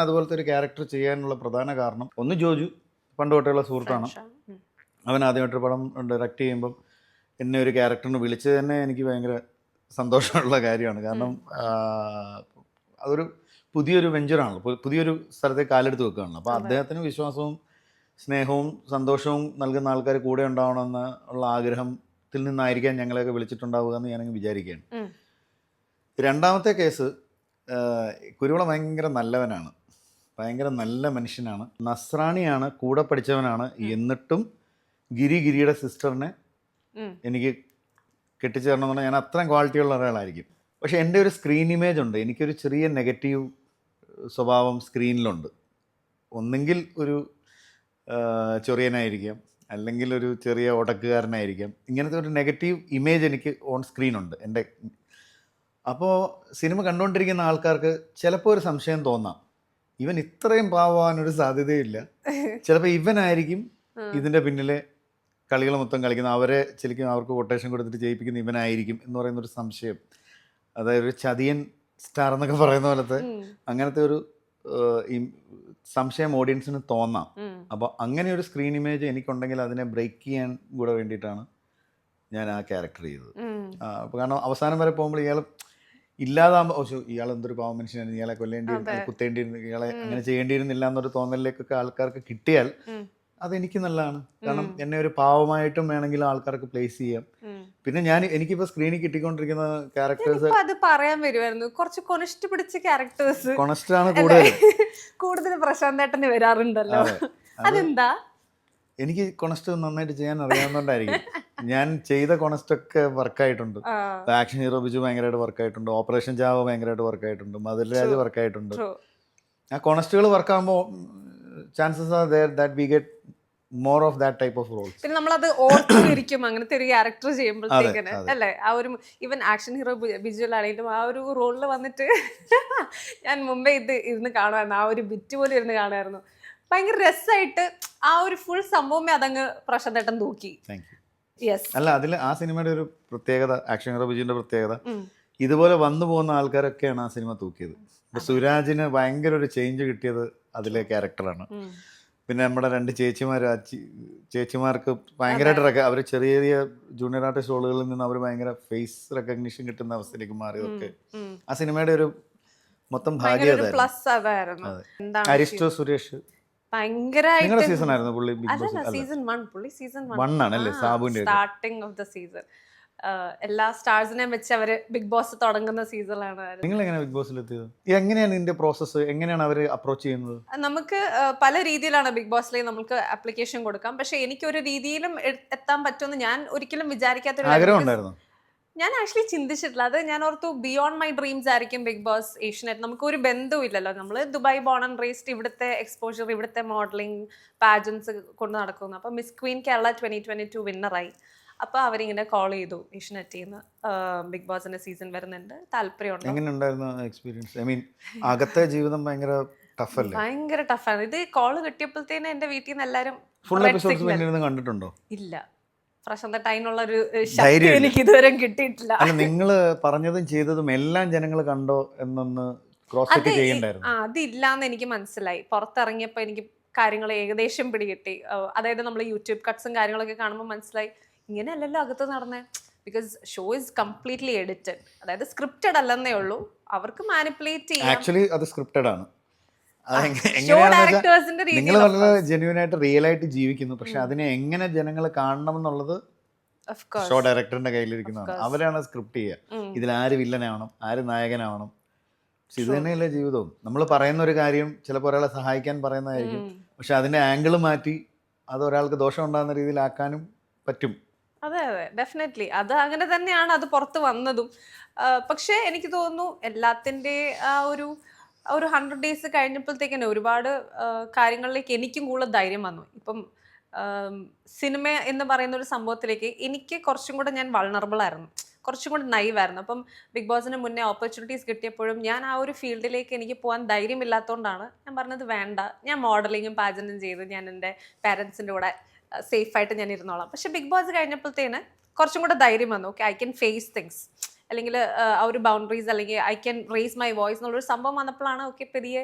അതുപോലത്തെ ഒരു ക്യാരക്ടർ ചെയ്യാനുള്ള പ്രധാന കാരണം. ഒന്ന് ജോജു പണ്ട് തൊട്ടുള്ള സുഹൃത്താണ്. അവൻ ആദ്യമായിട്ട് പടം ഡയറക്റ്റ് ചെയ്യുമ്പം എന്നെ ഒരു ക്യാരക്ടറിന് വിളിച്ചത് തന്നെ എനിക്ക് ഭയങ്കര സന്തോഷമുള്ള കാര്യമാണ്. കാരണം അതൊരു പുതിയൊരു വെഞ്ചറാണല്ലോ പുതിയൊരു സ്ഥലത്തെ കാലെടുത്ത് വെക്കുകയാണല്ലോ. അപ്പോൾ അദ്ദേഹത്തിന് വിശ്വാസവും സ്നേഹവും സന്തോഷവും നൽകുന്ന ആൾക്കാർ കൂടെ ഉണ്ടാവണമെന്ന് ഉള്ള ആഗ്രഹത്തിൽ നിന്നായിരിക്കാം ഞങ്ങളെയൊക്കെ വിളിച്ചിട്ടുണ്ടാവുക എന്ന് ഞാനങ്ങ് വിചാരിക്കുകയാണ്. രണ്ടാമത്തെ കേസ് കുരുവിള ഭയങ്കര നല്ലവനാണ്. ഭയങ്കര നല്ല മനുഷ്യനാണ്. നസ്രാണിയാണ് കൂടെ പഠിച്ചവനാണ്. എന്നിട്ടും ഗിരി ഗിരിയുടെ സിസ്റ്ററിനെ എനിക്ക് എനിക്ക് കെട്ടിച്ചേരണമെന്ന് പറഞ്ഞാൽ ഞാൻ അത്രയും ക്വാളിറ്റിയുള്ള ഒരാളായിരിക്കും. പക്ഷെ എന്റെ ഒരു സ്ക്രീൻ ഇമേജ് ഉണ്ട്. എനിക്കൊരു ചെറിയ നെഗറ്റീവ് സ്വഭാവം സ്ക്രീനിലുണ്ട് ഒന്നെങ്കിൽ ഒരു ചെറിയനായിരിക്കാം ചൊറിയനായിരിക്കാം. അല്ലെങ്കിൽ ഒരു ചെറിയ ഉടക്കുകാരനായിരിക്കാം ഇങ്ങനത്തെ ഒരു നെഗറ്റീവ് ഇമേജ് എനിക്ക് ഓൺ സ്ക്രീനുണ്ട് എന്റെ അപ്പോൾ സിനിമ കണ്ടുകൊണ്ടിരിക്കുന്ന ആൾക്കാർക്ക് ചിലപ്പോൾ ഒരു സംശയം തോന്നാം. ഇവൻ ഇത്രയും പാവാനൊരു സാധ്യതയില്ല. ചിലപ്പോൾ ഇവനായിരിക്കും ഇതിന്റെ പിന്നിലെ കളികൾ മൊത്തം കളിക്കുന്ന അവരെ ശരിക്കും അവർക്ക് കൊട്ടേഷൻ കൊടുത്തിട്ട് ജയിപ്പിക്കുന്ന ഇവനായിരിക്കും എന്ന് പറയുന്ന ഒരു സംശയം. അതായത് ഒരു ചതിയൻ സ്റ്റാർ എന്നൊക്കെ പറയുന്ന പോലത്തെ അങ്ങനത്തെ ഒരു സംശയം ഓഡിയൻസിന് തോന്നാം. അപ്പോൾ അങ്ങനെ ഒരു സ്ക്രീൻ ഇമേജ് എനിക്കുണ്ടെങ്കിൽ അതിനെ ബ്രേക്ക് ചെയ്യാൻ കൂടെ വേണ്ടിയിട്ടാണ് ഞാൻ ആ ക്യാരക്ടർ ചെയ്തത്. അപ്പോൾ അപ്പൊ കാരണം അവസാനം വരെ പോകുമ്പോൾ ഇയാൾ ഇല്ലാതാകുമ്പോൾ ഇയാൾ എന്തൊരു പാവ മനുഷ്യനാണ് ഇയാളെ കൊല്ലേണ്ടി അതെ. കുത്തേണ്ടിയിരുന്നു ഇയാളെ അങ്ങനെ ചെയ്യേണ്ടിയിരുന്നില്ല എന്നൊരു തോന്നലിലേക്കൊക്കെ ആൾക്കാർക്ക് കിട്ടിയാൽ. അതെനിക്ക് നല്ലതാണ്. കാരണം എന്നെ ഒരു പാവമായിട്ടും വേണമെങ്കിൽ ആൾക്കാർക്ക് പ്ലേസ് ചെയ്യാം. പിന്നെ ഞാൻ എനിക്കിപ്പോ സ്ക്രീനിൽ കിട്ടിക്കൊണ്ടിരിക്കുന്ന ക്യാരക്ടേഴ്സ് അത് പറയാൻ വരുമായിരുന്നു കുറച്ച് കൊണസ്റ്റ് പിടിച്ച ക്യാരക്ടേഴ്സ് കൊണസ്റ്റാണ് കൂടുതൽ കൂടുതൽ പ്രശാന്തേട്ടന് വരാറുണ്ടല്ലോ. അതെന്താ? എനിക്ക് കൊണസ്റ്റ് നന്നായിട്ട് ചെയ്യാൻ അറിയാവുന്നതുകൊണ്ടായിരിക്കും ഞാൻ ചെയ്ത കോണസ്റ്റ് ഒക്കെ വർക്കായിട്ടുണ്ട് ആക്ഷൻ ഹീറോ ബിജു ഭയങ്കരമായിട്ട് വർക്കായിട്ടുണ്ട്. ഓപ്പറേഷൻ ജാവ ഭയങ്കരമായിട്ട് വർക്കായിട്ടുണ്ട്. മധുരരാജ്. വർക്കായിട്ടുണ്ട്. ആ കോണസ്റ്റുകൾ വർക്കാകുമ്പോൾ chances are there that we get more of that type of roles. പിന്നെ നമ്മളത് ഓർത്തിരിക്കും. അങ്ങനത്തെ ഒരു ക്യാരക്ടർ ചെയ്യുമ്പോഴത്തേക്കിന്. അല്ലേ? ആ ഒരു ഈവൻ ആക്ഷൻ ഹീറോ ബിജുവലാണെങ്കിലും ആ ഒരു റോളിൽ വന്നിട്ട് ഞാൻ മുമ്പേ ഇത് ഇരുന്ന് കാണുമായിരുന്നു. ആ ഒരു ബിറ്റ് പോലെ ഇരുന്ന് കാണുമായിരുന്നു. ഭയങ്കര രസമായിട്ട് ആ ഒരു ഫുൾ സംഭവമേ അതങ്ങ് പ്രശാന്തേട്ടൻ തൂക്കി. അല്ല അതിൽ ആ സിനിമയുടെ ഒരു പ്രത്യേകത ആക്ഷൻ ഹീറോ ബിജുവിന്റെ പ്രത്യേകത. ഇതുപോലെ വന്നു പോകുന്ന ആൾക്കാരൊക്കെയാണ് ആ സിനിമ തൂക്കിയത്. ഇപ്പൊ സുരാജിന് ഭയങ്കര ഒരു ചേഞ്ച് കിട്ടിയത് അതിലെ ക്യാരക്ടറാണ്. പിന്നെ നമ്മുടെ രണ്ട് ചേച്ചിമാർ ആ ചേച്ചിമാർക്ക് ഭയങ്കരമായിട്ട് അവർ ചെറിയ ചെറിയ ജൂനിയർ ആർട്ടിസ്റ്റ് റോളുകളിൽ നിന്ന് അവർ ഭയങ്കര ഫേസ് റെക്കഗ്നീഷൻ കിട്ടുന്ന അവസ്ഥയിലേക്ക് മാറിയതൊക്കെ. ആ സിനിമയുടെ ഒരു മൊത്തം ഭാഗ്യതായിരുന്നു Aristo Suresh starting of the season എല്ലാ സ്റ്റാർസിനെയും വെച്ച് അവർ ബിഗ് ബോസ് തുടങ്ങുന്ന സീസണാണ് നിങ്ങൾ എങ്ങനെ ബിഗ് ബോസിൽ എത്തിയത്? എങ്ങനെയാണ് ഇതിന്റെ പ്രോസസ്സ് എങ്ങനെയാണ് അവർ അപ്രോച്ച് ചെയ്യുന്നത്? നമുക്ക് പല രീതിയിലാണ് ബിഗ് ബോസിലേക്ക് നമുക്ക് അപ്ലിക്കേഷൻ കൊടുക്കാം. പക്ഷെ എനിക്ക് ഒരു രീതിയിലും എത്താൻ പറ്റുമെന്ന് ഞാൻ ഒരിക്കലും വിചാരിക്കാത്ത ആഗ്രഹം ഉണ്ടായിരുന്നു? ഞാൻ ആക്ച്വലി ചിന്തിച്ചിട്ടില്ല. അത് ഞാൻ ഓർത്തു ബിയോണ്ട് മൈ ഡ്രീംസ് ആയിരിക്കും ബിഗ് ബോസ് ഏഷ്യനെറ്റ്. നമുക്ക് ഒരു ബന്ധവും ഇല്ലല്ലോ നമ്മൾ ദുബായ് ബോൺ ആൻഡ് റേസ്റ്റ് ഇവിടുത്തെ എക്സ്പോഷർ ഇവിടുത്തെ മോഡലിംഗ് പാജൻസ് കൊണ്ട് നടക്കുന്നു. അപ്പോൾ miss queen Kerala twenty twenty two വിന്നറായി അപ്പോൾ അവരിങ്ങനെ കോൾ ചെയ്തു ഏഷ്യനെറ്റിൽ നിന്ന് ബിഗ് ബോസിന്റെ സീസൺ വരുന്നുണ്ട്. താല്പര്യമുണ്ട്? എങ്ങനെ ഉണ്ടായിരുന്നു എക്സ്പീരിയൻസ് ഐ മീൻ അകത്തെ ജീവിതം ഭയങ്കര ഭയങ്കര ടഫാണ് ഇത് കോൾ കിട്ടിയപ്പോഴത്തേനും എന്റെ വീട്ടിൽ നിന്ന് എല്ലാരും ഫുൾ എപ്പിസോഡ്സ് കണ്ടിട്ടുണ്ടോ? ഇല്ല. പ്രശാന്ത ടൈനുള്ള ഒരു ശക്തി. എനിക്ക് ഇതുവരെ കിട്ടിയിട്ടില്ല. അല്ല നിങ്ങൾ പറഞ്ഞതും ചെയ്തതും എല്ലാം ജനങ്ങൾ കണ്ടോ എന്നൊന്ന് ക്രോസ് ചെയ്യണ്ടായിരുന്നു. അതില്ലാന്ന് എനിക്ക് മനസ്സിലായി. പുറത്തിറങ്ങിയപ്പോൾ എനിക്ക് കാര്യങ്ങൾ ഏകദേശം പിടികിട്ടി. അതായത് നമ്മൾ യൂട്യൂബ് കട്ട്സും കാര്യങ്ങളൊക്കെ കാണുമ്പോൾ മനസ്സിലായി ഇങ്ങനെയല്ലല്ലോ അകത്ത് നടന്നേ. Because show is completely edited അതായത് സ്ക്രിപ്റ്റഡ് അല്ലെന്നേ ഉള്ളൂ. അവർക്ക് മാനിപ്പുലേറ്റ് ചെയ്യാം. ആക്ച്വലി അത് സ്ക്രിപ്റ്റഡ് ആണ്. നിങ്ങൾ വളരെ ജെന്യൂൻ ആയിട്ട് റിയൽ ആയിട്ട് ജീവിക്കുന്നു. പക്ഷെ അതിനെ എങ്ങനെ ജനങ്ങൾ കാണണം എന്നുള്ളത് ഷോ ഡയറക്ടറിന്റെ കയ്യിലിരിക്കുന്നതാണ്. അവരാണ് സ്ക്രിപ്റ്റ് ചെയ്യുക. ഇതിൽ ആര് വില്ലനാവണം ആര് നായകനാവണം? പക്ഷെ ഇത് തന്നെയല്ലേ ജീവിതവും. നമ്മൾ പറയുന്ന ഒരു കാര്യം ചിലപ്പോൾ ഒരാളെ സഹായിക്കാൻ പറയുന്നതായിരിക്കും. പക്ഷെ അതിന്റെ ആംഗിൾ മാറ്റി അത് ഒരാൾക്ക് ദോഷം ഉണ്ടാകുന്ന രീതിയിലാക്കാനും പറ്റും. അതെ അതെ. ഡെഫിനറ്റ്ലി അത് അങ്ങനെ തന്നെയാണ് അത് പുറത്ത് വന്നതും. പക്ഷേ എനിക്ക് തോന്നുന്നു എല്ലാത്തിന്റെ ആ ഒരു ഒരു ഹൺഡ്രഡ് ഡേയ്സ് കഴിഞ്ഞപ്പോഴത്തേക്കന്നെ ഒരുപാട് കാര്യങ്ങളിലേക്ക് എനിക്കും കൂടുതൽ ധൈര്യം വന്നു. ഇപ്പം സിനിമ എന്ന് പറയുന്ന ഒരു സംഭവത്തിലേക്ക് എനിക്ക് കുറച്ചും കൂടെ ഞാൻ വൾണറബിൾ ആയിരുന്നു. കുറച്ചും കൂടെ നൈവായിരുന്നു അപ്പം ബിഗ് ബോസിന് മുന്നേ ഓപ്പർച്യൂണിറ്റീസ് കിട്ടിയപ്പോഴും ഞാൻ ആ ഒരു ഫീൽഡിലേക്ക് എനിക്ക് പോകാൻ ധൈര്യമില്ലാത്തതുകൊണ്ടാണ് ഞാൻ പറഞ്ഞത് വേണ്ട. ഞാൻ മോഡലിങ്ങും പാചകം ചെയ്ത് ഞാൻ എന്റെ പാരൻസിന്റെ കൂടെ സേഫായിട്ട് ഞാൻ ഇരുന്നോളാം. പക്ഷേ ബിഗ് ബോസ് കഴിഞ്ഞപ്പോഴത്തേന് കുറച്ചും കൂടെ ധൈര്യം വന്നു. Okay I can face things അല്ലെങ്കിൽ ആ ഒരു ബൗണ്ടറീസ് അല്ലെങ്കിൽ I can raise my voice എന്നുള്ളൊരു സംഭവം വന്നപ്പോഴാണ് ഓക്കെ പെരിയെ